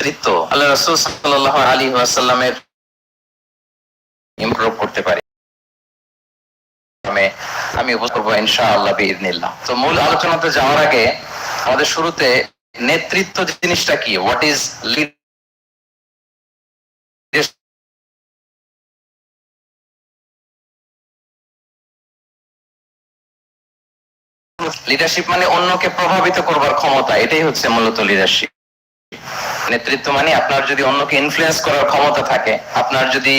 নেতৃত্ব আল্লাহ রসুল সাল্লাহ আলী ওয়াসাল্লামের ইমপ্রুভ করতে পারি। আমি- উপস্থিত ইনশা আল্লাহ বিদিনিল্লাহ তো মূল আলোচনাতে যাওয়ার আগে আমাদের শুরুতে নেতৃত্ব জিনিসটা কি? হোয়াট ইজ লিড লিডারশিপ মানে অন্যকে প্রভাবিত করবার ক্ষমতা, এটাই হচ্ছে মূলত লিডারশিপ নেতৃত্ব মানে আপনার যদি অন্যকে ইনফ্লুয়েন্স করার ক্ষমতা থাকে, আপনার যদি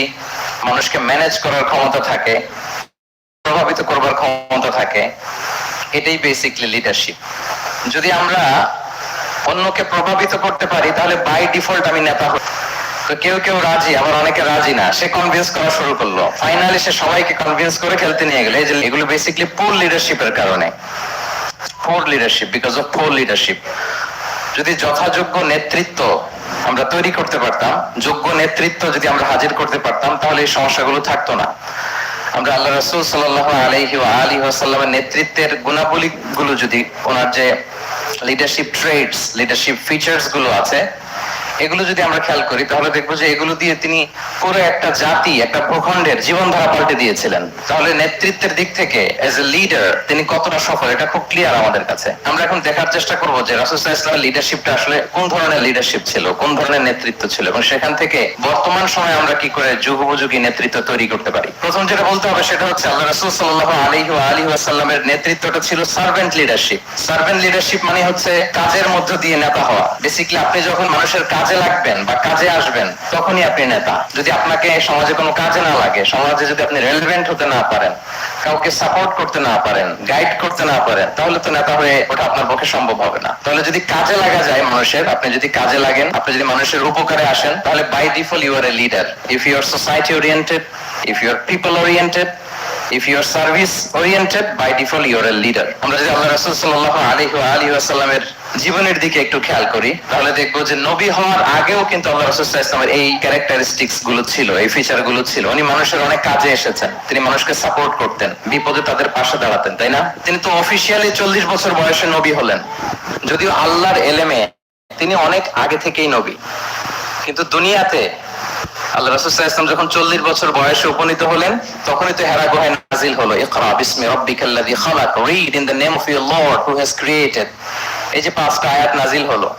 মানুষকে ম্যানেজ করার ক্ষমতা থাকে, প্রভাবিত করবার ক্ষমতা থাকে, এটাই বেসিকলি লিডারশিপ যদি আমরা অন্যকে প্রভাবিত করতে পারি, তাহলে বাই ডিফল্ট আমি নেতা হই তো কেউ কেউ রাজি, আবার অনেকে রাজি না। সে কনভিন্স করা শুরু করল। ফাইনালি সে সবাইকে কনভিন্স করে খেলতে নিয়ে গেলে। এগুলো বেসিকলি পুর লিডারশিপের কারণে। Poor leadership because of poor leadership যদি যথাযোগ্য নেতৃত্ব আমরা তৈরি করতে পারতাম, যোগ্য নেতৃত্ব যদি আমরা হাজির করতে পারতাম, তাহলে এই সমস্যাগুলো থাকতো না। আমরা আল্লাহ রসুল সাল্লাহ আলহি আলী আসাল্লামের নেতৃত্বের গুণাবলী গুলো যদি ওনার যে লিডারশিপ ট্রেডস লিডারশিপ ফিচার্সগুলো আছে এগুলো যদি আমরা খেয়াল করি, তাহলে দেখব যে এগুলো দিয়ে তিনি পুরো একটা জাতি, একটা ভূখণ্ডের জীবনধারা পাল্টে দিয়েছিলেন। তাহলে নেতৃত্বের দিক থেকে এজ এ লিডার তিনি কতটা সফল? এটা খুব ক্লিয়ার আমাদের কাছে। আমরা এখন দেখার চেষ্টা করব যে রাসুসাহ ইসলামের লিডারশিপটা আসলে কোন ধরনের লিডারশিপ ছিল, কোন ধরনের নেতৃত্ব ছিল, এবং সেখান থেকে বর্তমান সময়ে আমরা কি করে যুগোপযোগী নেতৃত্ব তৈরি করতে পারি? প্রথম যেটা বলতে হবে সেটা হচ্ছে, আল্লাহ রাসূল সাল্লাল্লাহু আলাইহি ওয়া আলিহি ওয়াসাল্লামের নেতৃত্বটা ছিল সার্ভেন্ট লিডারশিপ সার্ভেন্ট লিডারশিপ মানে হচ্ছে কাজের মধ্য দিয়ে নেতা হওয়া। বেসিক্যালি আপনি যখন মানুষের কাজে লাগবেন বা কাজে আসবেন, তখনই আপনি নেতা। যদি আপনাকে সমাজে কোনো কাজে না লাগে, সমাজে যদি আপনি রেলিভেন্ট হতে না পারেন, কাউকে সাপোর্ট করতে না পারেন গাইড করতে না পারেন, তাহলে তো নেতা হয়ে ওটা আপনার পক্ষে সম্ভব হবে না। তাহলে যদি কাজে লাগা যায় মানুষের, আপনি যদি কাজে লাগেন, আপনি যদি মানুষের উপকারে আসেন, তাহলে by default you are a leader if you are society oriented if you are people oriented if you are service oriented by default you are a leader আমরা যদি আল্লাহ রাসূল সাল্লাল্লাহু আলাইহি ওয়া আলিহি ওয়াসাল্লামের জীবনের দিকে একটু খেয়াল করি, তাহলে দেখব যে নবী হওয়ার আগেও কিন্তু আল্লাহ রাসূল সাল্লাল্লাহু আলাইহি ওয়াসাল্লামের এই ক্যারেক্টারিস্টিক্সগুলো ছিল, এই ফিচারগুলো ছিল। উনি মানুষের অনেক কাজে এসেছেন। তিনি মানুষকে সাপোর্ট করতেন, বিপদে তাদের পাশে দাঁড়াতেন, তাই না? তিনি তো অফিসিয়ালি চল্লিশ বছর বয়সে নবী হলেন। যদিও আল্লাহর এলেমে তিনি অনেক আগে থেকেই নবী। কিন্তু দুনিয়াতে আল্লাহ রাসূল ইসলাম যখন চল্লিশ বছর বয়সে উপনীত হলেন, তখনই তো হেরা গুহায় নাজিল হলো। ইকরা বিসমি রাব্বিকাল্লাযী খালাক read in the name of your lord who has created এই যে পাঁচটা আয়াত নাজিল হলো।